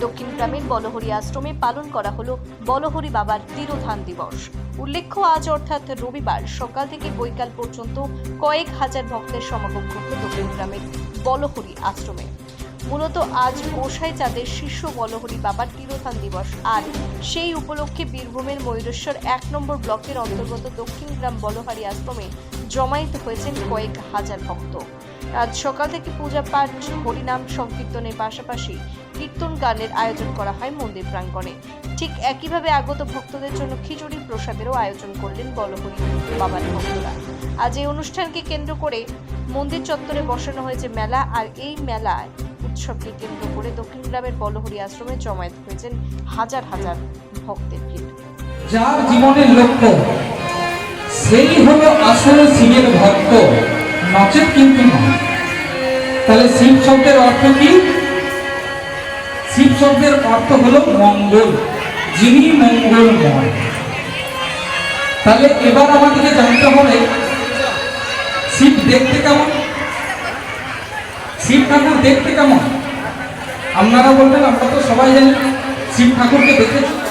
দক্ষিণ গ্রামের বলহরি আশ্রমে পালন করা হলো বলহরি বাবার তিরোধান দিবস। উল্লেখ্য, আজ অর্থাৎ রবিবার সকাল থেকে বৈকাল পর্যন্ত কয়েক হাজার ভক্তের সমাগম ঘটল দক্ষিণ গ্রামের বলহরি আশ্রমে। মূলত আজ গোসাই চাঁদের শীর্ষ বলহরি বাবার তিরোধান দিবস। আর সেই উপলক্ষে বীরভূমের ময়ূরেশ্বর এক নম্বর ব্লকের অন্তর্গত দক্ষিণ গ্রাম বলহারি আশ্রমে জমায়েত হয়েছেন কয়েক হাজার ভক্ত। আজ সকাল থেকে পূজা পাঠ, হরিনাম সংকীর্তনের পাশাপাশি কীর্তন গানের আয়োজন করা হয় মন্দির প্রাঙ্গণে। ঠিক একইভাবে আগত ভক্তদের জন্য খিচুড়ি প্রসাদেরও আয়োজন করলেন বলহরি বাবার ভক্তরা। আজ এই অনুষ্ঠানকে কেন্দ্র করে মন্দির চত্বরে বসানো হয়েছে মেলা আর এই মেলায় উৎসবকে কেন্দ্র করে দক্ষিণ গ্রামের বলহরি আশ্রমে জমায়েত হয়েছেন হাজার হাজার ভক্তের ভিড়। যার জীবনের লক্ষ্য সেই হলো আসলে শিবের ভক্ত, নচেত কিন্তু নয় তাহলে শিব শব্দের অর্থ কি? শিব শব্দের অর্থ হলো মঙ্গল, যিনি মঙ্গলময়। তাহলে এবার আমাদেরকে জানতে হবে, শিব দেখতে কেমন? শিব ঠাকুর দেখতে কেমন? আপনারা বলবেন, আমরা তো সবাই জানি, শিব ঠাকুরকে দেখেছি।